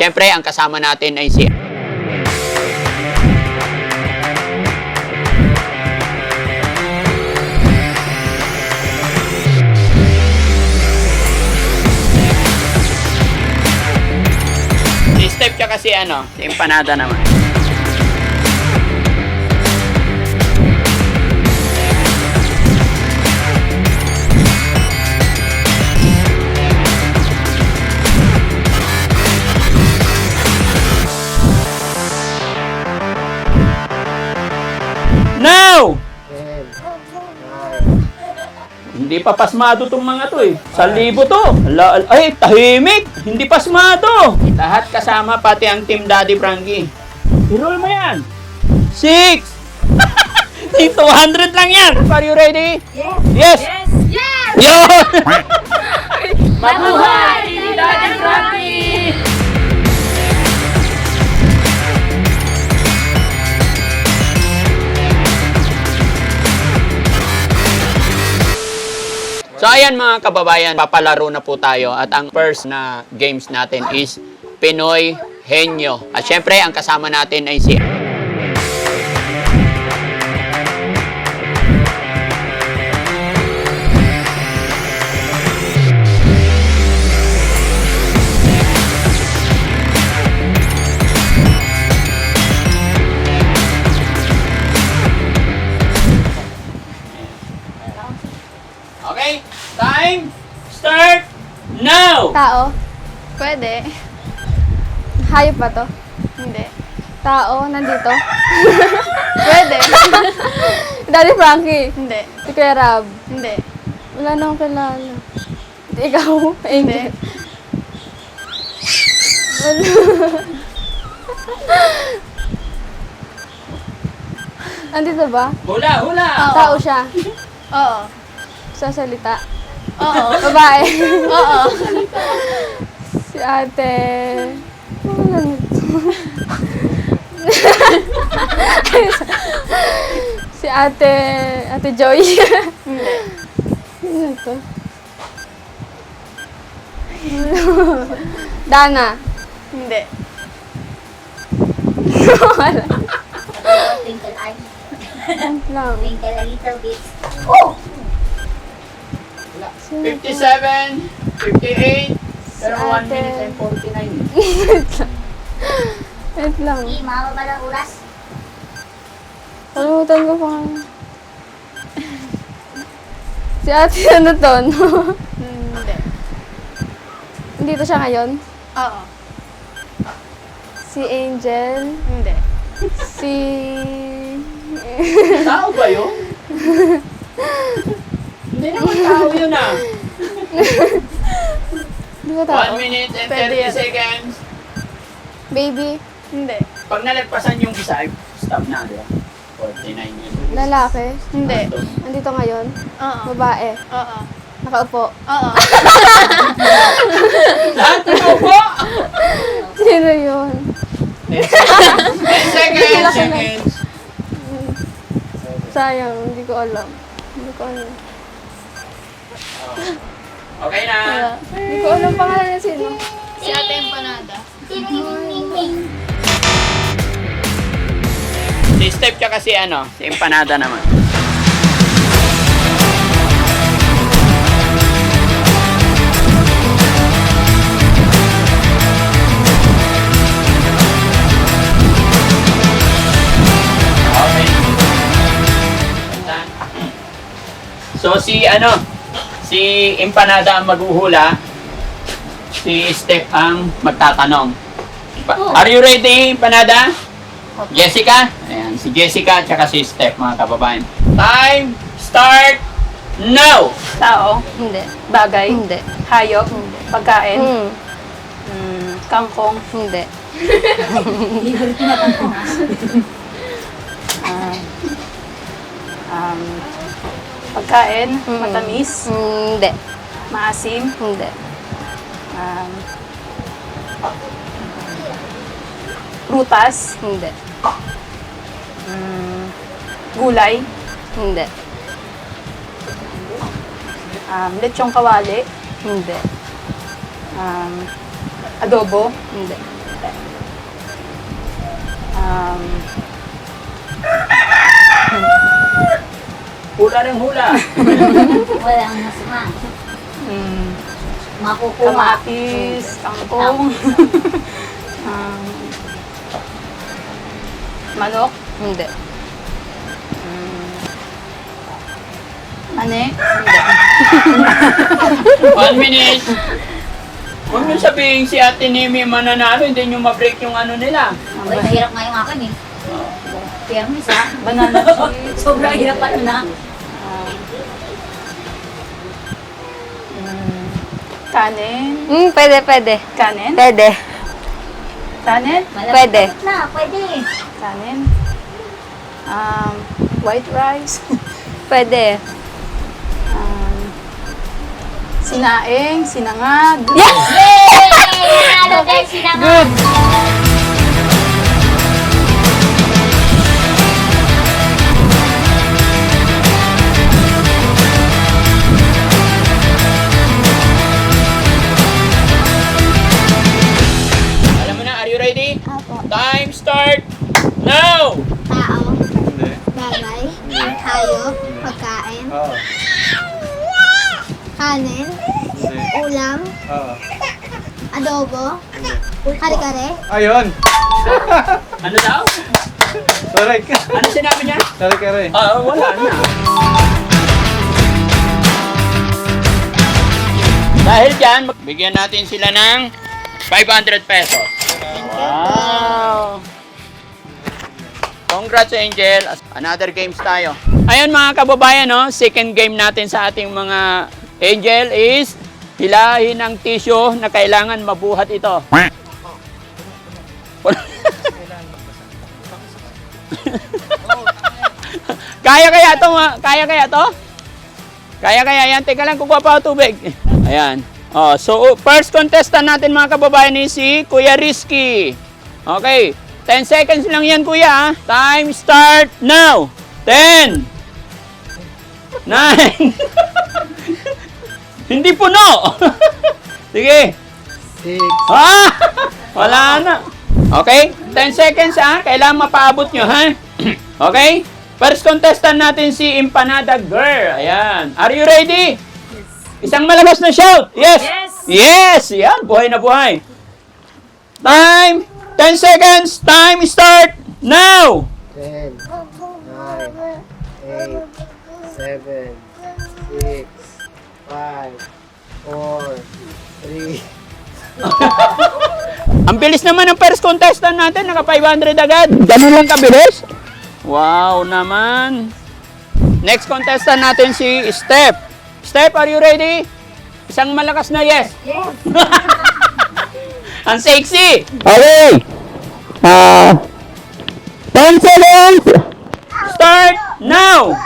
syempre, ang kasama natin ay si Step ka kasi ano, si Empanada naman. Now! Hindi pa pasmado tong mga to eh. Sa libo to. Ala, ay, tahimik. Hindi pasmado. Lahat kasama, pati ang Team Daddy Frankie. I-roll mo yan. Six. 200 lang yan. Are you ready? Yes. Yes. Yes! Yun. Mabuhay! Daddy Frankie! So ayan mga kababayan, papalaro na po tayo at ang first na games natin is Pinoy Henyo. At syempre, ang kasama natin ay si Hayop ba to? Hindi. Tao, nandito? Pwede. Daddy Frankie? Hindi. Si Kuya Rab? Hindi. Wala na akong kilala. Ikaw? Hindi. Wala. Andito ba? Hula, hula! Tao siya. Oo. Sasalita. Oo. Babae. Oo. Si ate... Si ate... Ate Joy. To? Dana. Hindi. Wala. Twinkle eye, Ano lang. twinkle a little bit. 57, 58, pero 1 ate. minute and 49. Wait lang. Hindi, mababa ng oras. Kalimutan ko pa. nga. Si ate ano to, no? Hindi. Dito siya ngayon. Oo. Si Angel. Hindi. Si... Tao ba yun? Hindi naman tao yun ah. Di ba tao? 1 minute and Pwede 30 yan. seconds. Baby. Hindi. Pag nalagpasan yung isa, stop na. Di ba? 49 yun. Lalaki. Hindi. Andito ngayon. Oo. Babae. Oo. Nakaupo. Oo. Lahat na po! Sino yun? 10 seconds! 10 seconds! seconds. Sayang, hindi ko alam. Hindi ko alam. Okay na. Wala. Hindi ko alam pangalan niya sino. Si Ate Empanada. Si Step ka kasi ano, si Empanada naman. So si ano, si Empanada ang maghuhula, si Step ang magtatanong. Pa- Are you ready, Empanada? Jessica? Ayan, si Jessica at si Steph, mga kababayan. Time, start, now! Tao. Hindi. Bagay. Hindi. Hayop. Pagkain. Hmm. Mm, kangkong. Hindi. Ah, um, pagkain. Mm. Matamis. Hindi. Maasim. Hindi. Um, prutas. Hindi. Mm, gulay. Hindi. Um, lechong kawali. Hindi. Um, adobo. Hindi. Um, Hula rin hula. Walang masama. mm, Makukuha. kamatis, kangkong. um, manok. Hindi. Ane. One minute. Huwag nyo sabihin si Ate Nemi mananalo, hindi nyo ma-break yung ano nila. Uy, mahirap nga yung akin eh. Pero misa, Banana chips. sobrang hirap pa na. Um, kanin. Hmm, pwede, pwede. Kanin? Pwede. Kanin? Pwede. Na, pwede. Kanin. Um, white rice. Pwede. um, sinaing, sinangag. Yay! Ano guys, sinama. Alam Time start now! Tao. Bagay. Hayop. Pagkain. Oo. Kanin. Hindi. Ulam. Oo. Adobo. Kare-kare. Ayun! Ano daw? Sorry ka. Ano sinabi niya? Sorry ka rin. Ah, wala na. Dahil dyan, bigyan natin sila ng 500 pesos. Wow! Congrats, Angel. Another games tayo. Ayun mga kababayan, no? second game natin sa ating mga Angel is hilahin ng tissue na kailangan mabuhat ito. kaya kaya to? Kaya kaya to? Kaya kaya yan. Teka lang, kukuha pa ako tubig. Ayan. Oh, so, first contestant natin mga kababayan is si Kuya Rizky. Okay. 10 seconds lang yan, Kuya. ah. Time start now. 10. 9. Hindi puno. Sige. Six. Ah! Wala na. Okay? 10 seconds ha. Kailangan mapaabot nyo ha. okay? First contestant natin si Empanada Girl. Ayan. Are you ready? Isang malakas na shout. Yes. Yes. Yes. Yan. Buhay na buhay. Time. 10 seconds. Time start now. Ten, nine, eight, seven, six, five, four, three, Ang bilis naman ng first contestant natin. Naka 500 agad. Ganun lang kabilis. Wow naman. Next contestant natin si Steph. Steph, are you ready? Isang malakas na yes. Ang sexy. Okay. Uh, 10 seconds. Start now.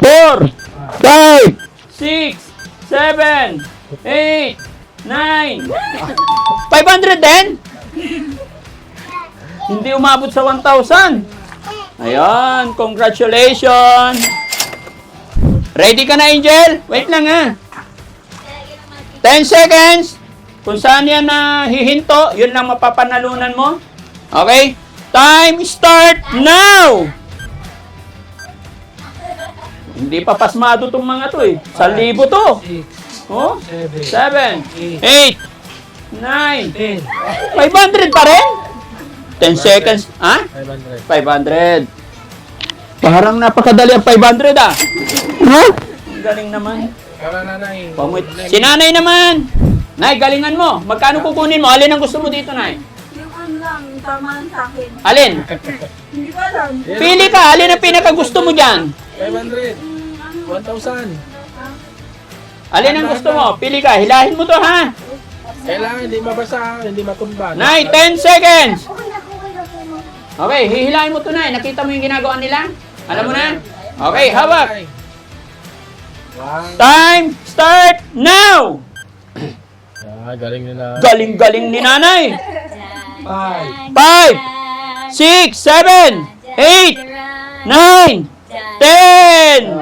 Four, five, six, seven, eight, nine. 500 din? Hindi umabot sa 1,000. Ayan, congratulations. Ready ka na, Angel? Wait lang ha. 10 seconds. Kung saan yan na hihinto, yun lang mapapanalunan mo. Okay? Time start now! Hindi pa pasmado tong mga to eh. Sa libo to. Oh? seven, 7, 8, 9, ten, 500 pa rin? 10 seconds. Ha? five hundred. 500. Parang napakadali ang 500 ah. Ha? Galing naman. Para nanay. Pamit. Si nanay naman. Nay, galingan mo. Magkano kukunin mo? Alin ang gusto mo dito, Nay? Yung ano lang, tama sa akin. Alin? Hindi ko alam. Pili ka. Alin ang pinakagusto mo dyan? Five hundred. One thousand. Alin ang gusto mo? Pili ka. Hilahin mo to, ha? Kailangan hindi mabasa, hindi matumba. Nay, 10 seconds. Okay, hihilahin mo to, Nay. Nakita mo yung ginagawa nila? Alam mo na? Okay, hawak. Time start now! Ah, galing nila. Galing-galing ni nanay. Five. 5, 6, 7, 8, 9, 10.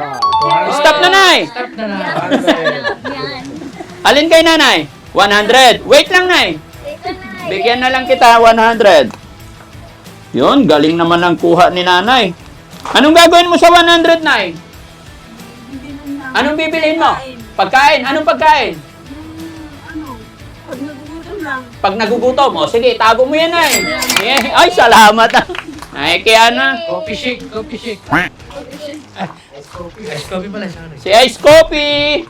Stop na, Nay. Hundred. Alin kay nanay? 100. Wait lang, nay. Wait lang na. Bigyan na lang kita 100. Yun, galing naman ang kuha ni nanay. Anong gagawin mo sa 100, nay? Anong bibilhin mo? Kain. Pagkain. Anong pagkain? Pag nagugutom lang, Pag nagugutom, o sige, tago mo yan, nay. Eh, Ay, salamat. ah. Ay, kaya na. Coffee shake, coffee shake. Ice coffee pala siya. Si Ice Coffee.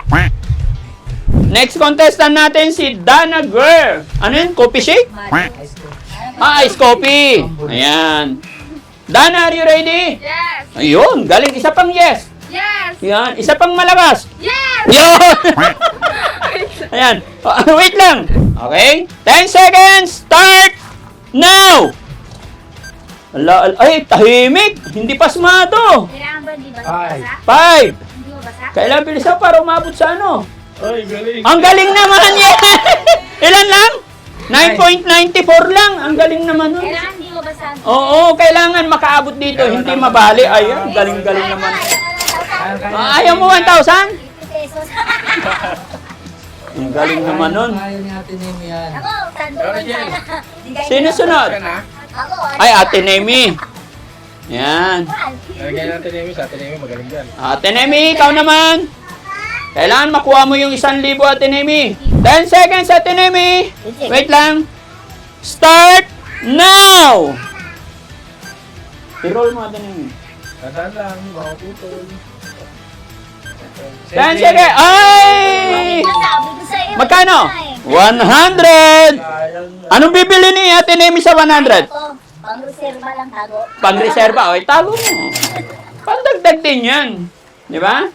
Next contestant natin si Dana Girl. Ano yun? Coffee shake? Ah, Ice Coffee. Ayan. Dana, are you ready? Yes! Ayun, galing. Isa pang yes. Yes! Yan, isa pang malakas. Yes! Yun! Ayan. Oh, wait lang. Okay? 10 seconds. Start now! Ala, ala, ay, tahimik. Hindi pasmado. Kailangan ba di ba Ay. basa? 5. Hindi mo basa? Kailan bilisan para umabot sa ano? Ay, galing. Ang galing naman yan! Ilan lang? 9.94 lang. Ang galing naman nun. Kailangan di mo basa. Oo, kailangan makaabot dito. Hindi mabali. Ayan, galing-galing naman. Ah, ayaw mo 1,000? 50 pesos. Ang galing naman nun. Ayaw ni Ate Nemi yan. Ako, kayo Sino sunod? Ako? Ay, Ate Nemi. Yan. Lagyan natin Nemi. Sa atin Nemi, magaling dyan. Ate Nemi, ikaw naman. Kailangan makuha mo yung 1,000, Ate Nemi. 10 seconds, Ate Nemi. Wait lang. Start now! I-roll mo, Ate Nemi. Tandaan lang, baka putol. 10 seconds. Ay! Magkano? eh. 100! Sayang. Anong bibili ni Ate Nemi sa 100? Ito, pang-reserva lang tago. Pang-reserva. O, itago mo. Pandagdag din yan. Di ba?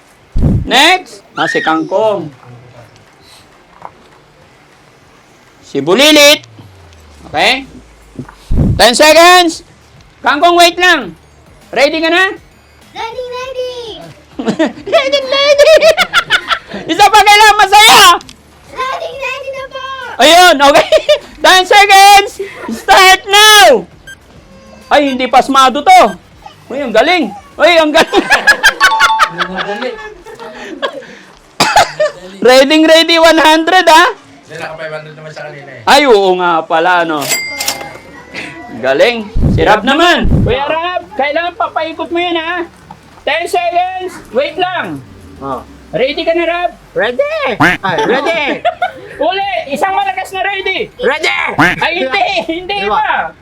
Next. Ah, si Kangkong. Si Bulilit. Okay? 10 seconds. Kangkong, wait lang. Ready ka na? Ready, ready! ready, ready. Isa pa kailangan masaya. Ready, ready na po! Ayun, okay. 10 seconds. Start now. Ay, hindi pasmado to. Uy, ang galing. Uy, ang galing. Ready, ready 100 ha. Hindi, naka 500 naman sa kanina eh. Ay, oo nga pala, ano. Galing. Si Rab naman. Kuya Rab, kailangan papaikot mo yan, ha? 10 seconds. Wait lang. Oh. Ready ka na, Rab? Ready! Ay, ready! Uli, isang malakas na ready. Ready! Ay, hindi. Hindi pa.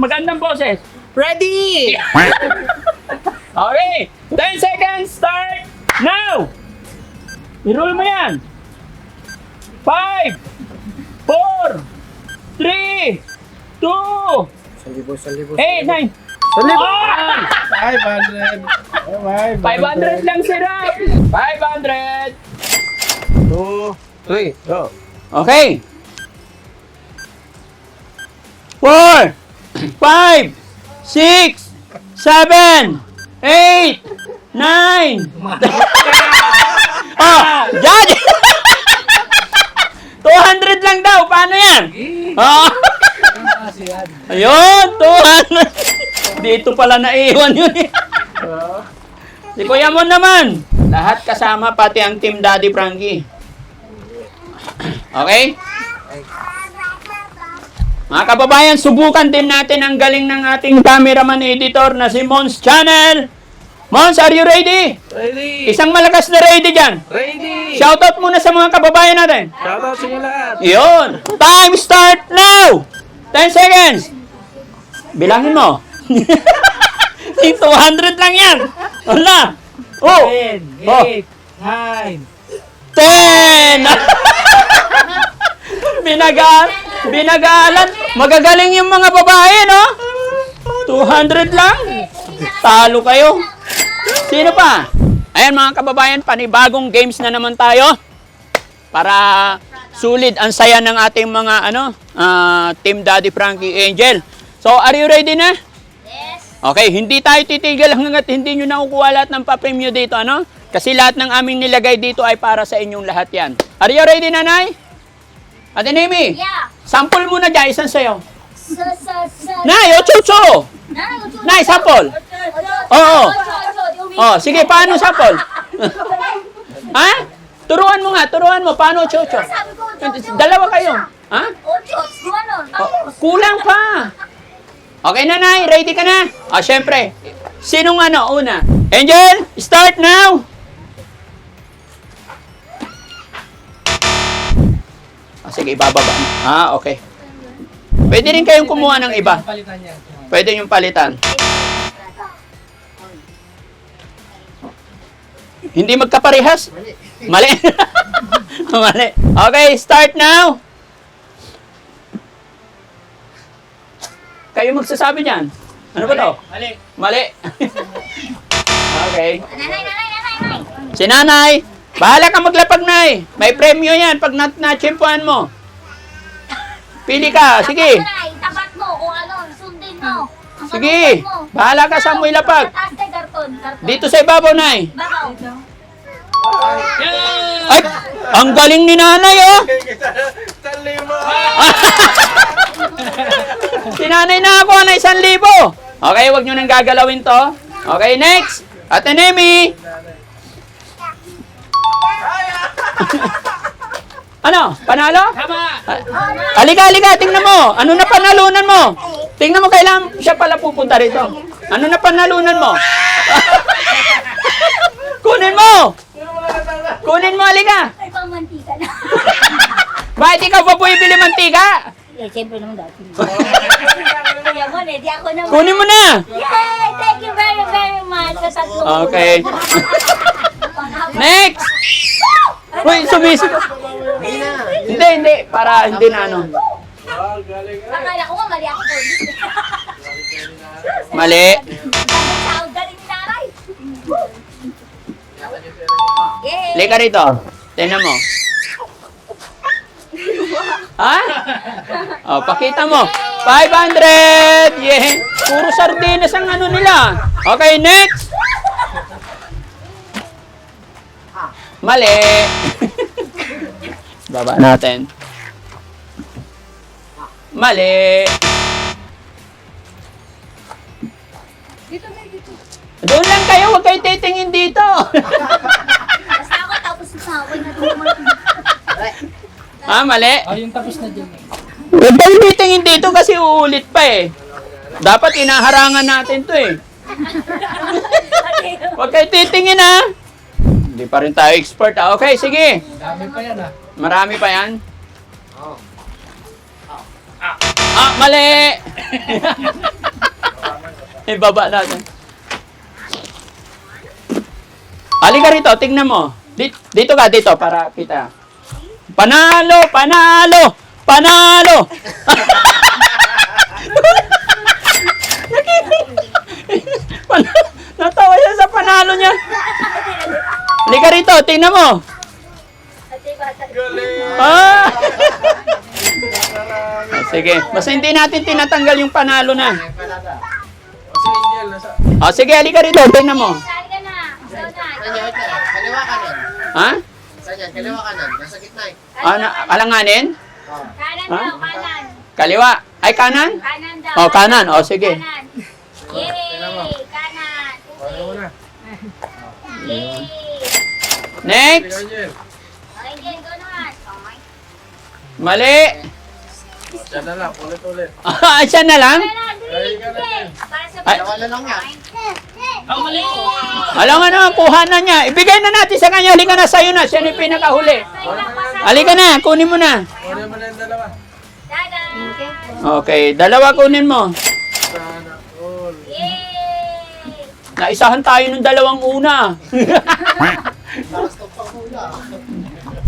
Magandang boses. Ready! Okay. 10 seconds. Start now. I-roll mo yan. 5, 4, 3, 2, Salibo, salibo. 8, 9. Salibo! Ah! 500. Oh, 500 lang si Rob. 500. 2, 3, go. Okay. 4, 5, 6, 7, 8, 9. Ah, judge! 200 lang daw. Paano yan? Ah. Yan. Ayun, 200. Dito pala naiwan yun eh. Si Kuya Mon naman. Lahat kasama, pati ang Team Daddy Frankie. Okay? Mga kababayan, subukan din natin ang galing ng ating cameraman editor na si Mons Channel. Mons, are you ready? Ready! Isang malakas na ready dyan. Ready! Shoutout muna sa mga kababayan natin. Shoutout sa inyo lahat! Yun. Time start now. 10 seconds. Bilangin mo. 200 lang yan. Wala. Oh. 10, Oh. 8, 9, 10. Binagal, binagalan. Magagaling yung mga babae, no? 200 lang. Talo kayo. Sino pa? Ayan mga kababayan, panibagong games na naman tayo. Para sulit ang saya ng ating mga ano, ah, Team Daddy Frankie Angel. So, are you ready na? Yes! Okay, hindi tayo titigil hanggat hindi nyo nakukuha lahat ng papremyo dito, ano? Kasi lahat ng aming nilagay dito ay para sa inyong lahat yan. Are you ready, nanay? Ate Nemi, Yeah! sample muna dyan, isang sayo. Sa, sa, sa... Nay, ocho-ocho! Nay, ucho- Nay, sample! Oo. ocho- ocho- ocho- Oh, sige, paano sample? ha? Turuan mo nga, turuan mo. Paano, Chocho? Dalawa kayo. Ha? Ocho, gumanon. Oh, Tapos, kulang pa. Okay, nanay. Ready ka na? Ah, syempre. Sinong ano, una? Angel, start now! Ah, sige, ibababa. Ah, okay. Pwede rin kayong kumuha ng iba. Pwede yung palitan. Hindi magkaparehas? Mali. Mali. Okay, start now. Kayo magsasabi niyan. Ano ba to? Mali. Mali. okay. nanay, nanay, nanay, nanay. Si nanay, bahala ka maglapag, nay. May premyo yan pag nat na-chimpuan mo. Pili ka, sige. Tapat mo. Tapat mo kung ano, sundin mo. Sige. Bahala ka sa mo ilapag. Karton, karton. Dito sa ibabaw, nay. Bakaw. Ay, ang galing ni nanay, oh. Tali mo! Si nanay na ako na isang libo. Okay, wag nyo nang gagalawin to. Okay, next. Ate Nemi. ano? Panalo? Tama! Ah, Alika, alika, tingnan mo. Ano na panalunan mo? Tingnan mo, kailan siya pala pupunta rito. Ano na panalunan mo? Kunin mo! Kunin mo, alika! Ay, pamantika na. Bakit ikaw pa bumibili mantika? Eh, siyempre naman dati. Kaya mo, eh, di ako naman. Kunin mo na! Yay! Thank you very, very much sa tatlong Okay. Next! Uy, sumisigaw. Hindi, hindi. Para hindi na ano. Akala ko nga mali ako po. Mali. Yay! Lika rito. Tingnan mo. Ha? Oh, pakita mo. 500! Yeah. Puro sardinas ang ano nila. Okay, next. Mali. Baba natin. Mali. Doon lang kayo, huwag kayo titingin dito. Basta ako tapos sa akin na ha, mali? Oh, yung tapos na dyan. Huwag kayo titingin dito kasi uulit pa eh. Dapat inaharangan natin to eh. Huwag kayo titingin ha. Hindi pa rin tayo expert ha. Okay, sige. Dami pa yan ah. Marami pa yan. Ah, mali! Ibaba natin. Halika rito, tingnan mo. Dito, dito ka, dito, para kita. Panalo! Panalo! Panalo! Pan- Natawa siya sa panalo niya. Halika rito, tingnan mo. Ah! sige, basta hindi natin tinatanggal yung panalo na. Ah, sige, halika rito, tingnan mo. Saan ka na? Saan na? Kaliwa kanan. Ha? Saan yan? Kaliwa kanan. Nasa gitna eh. Ano, alanganin? Kanan Ha? daw, kanan. Kaliwa. Ay, kanan? Kanan daw. Oh, kanan. Oh, sige. Kanan. Yay! Kanan. Ano mo na? Yay! Next. Angel. Okay, Jen, go naman. Okay. Mali. Diyan na lang, ulit-ulit. Ah, siya na lang? Kanan, dali, sige. Para sa Ay. Dalawa na lang yan. Alam nga na, kuha na niya. Ibigay na natin sa kanya. Halika na, sa'yo na. Siya na yung pinakahuli. Halika na, kunin mo na. Kunin mo na yung dalawa. Okay, dalawa kunin mo. Naisahan tayo nung dalawang una.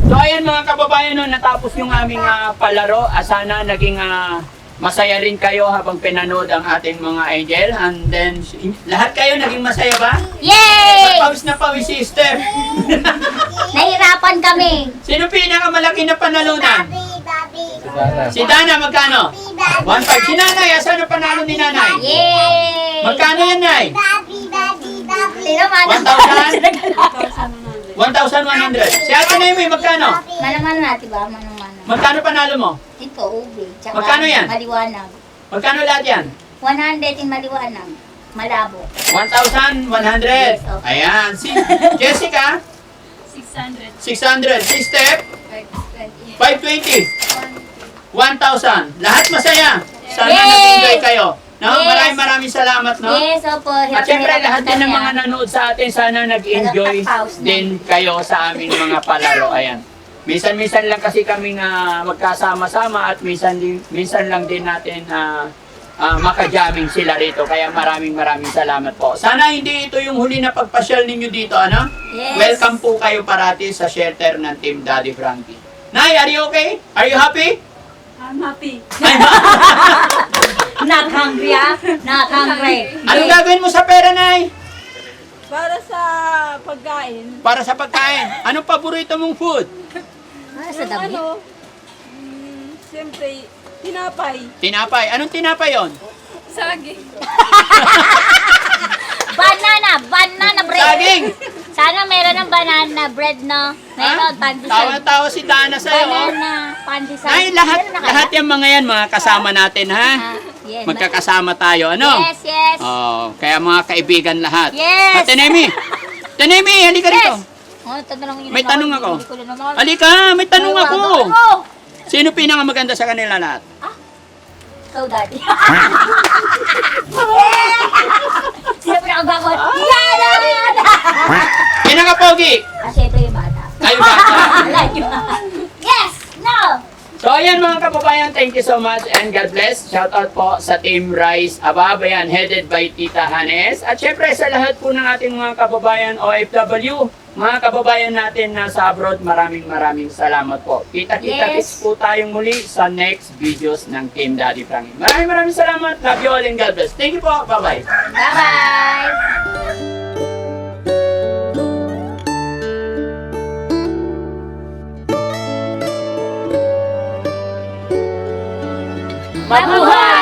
so ayan mga kababayan, no, natapos yung aming ah, palaro. Ah, sana naging ah, masaya rin kayo habang pinanood ang ating mga angel. And then, lahat kayo naging masaya ba? Yay! Pawis na pawis si Steph. Nahirapan kami. Sino pinakamalaki na panalunan? Si Dana, magkano? 1.5. Si Nanay, asan ang panalo ni Nanay? Yay! Magkano yan, Nay? Sino man? 1,000? 1,100. Si Ate Naomi, magkano? Manaman natin ba? Manaman. Magkano panalo mo? Ito, ube. Tsaka Magkano yan? Maliwanag. Magkano lahat yan? 100 in maliwanag. Malabo. 1,100. Ayan. Si Jessica? 600. 600. Si Steph? 520. 1,000. Lahat masaya. Sana Yay! nag-enjoy kayo. No? Yes. Maraming maraming salamat, no? Yes, opo. At syempre, lahat din ng mga nanood sa atin, sana nag-enjoy din kayo sa aming mga palaro. Ayan. Minsan-minsan lang kasi kami na magkasama-sama at minsan, din, minsan lang din natin na uh, makajamming sila rito. Kaya maraming maraming salamat po. Sana hindi ito yung huli na pagpasyal ninyo dito, ano? Yes. Welcome po kayo parati sa shelter ng Team Daddy Frankie. Nay, are you okay? Are you happy? I'm happy. Not hungry, ah. Not hungry. Anong gagawin mo sa pera, Nay? Para sa pagkain. Para sa pagkain. Anong paborito mong food? Ah, sa Yung dami. ano, mm, siyempre, tinapay. Tinapay. Anong tinapay yon? Saging. Banana, banana bread. Saging! Sana meron ng banana bread, no? Meron, Ha? pandesal. Tawa-tawa si Dana sa'yo. oh. Banana, pandesal. Ay, lahat, Meron na kaya? lahat yung mga yan, mga kasama natin, ha? Ah, yes. Magkakasama tayo, ano? Yes, yes. Oh, kaya mga kaibigan lahat. Yes. Ah, Tenemi! Tenemi, halika rito. Oh, tanong yun May tanong ako. Hindi ko na naman. Halika, may tanong ako. ako. Sino pinakamaganda sa kanila lahat? Ikaw, daddy. Sino pinakagwako? Yan! Pinakapogi! Ah, syempre yung bata. Kayo ba? Alam nyo. Yes! No! So ayan mga kababayan, thank you so much and God bless. Shout out po sa Team Rise Abab, ayan, headed by Tita Hanes. At syempre sa lahat po ng ating mga kababayan OFW, mga kababayan natin na sa abroad, maraming maraming salamat po. Kita-kita Yes. po tayong muli sa next videos ng Team Daddy Frankie. Maraming maraming salamat. Love you all and God bless. Thank you po. Bye-bye. Bye-bye! Mabuhay!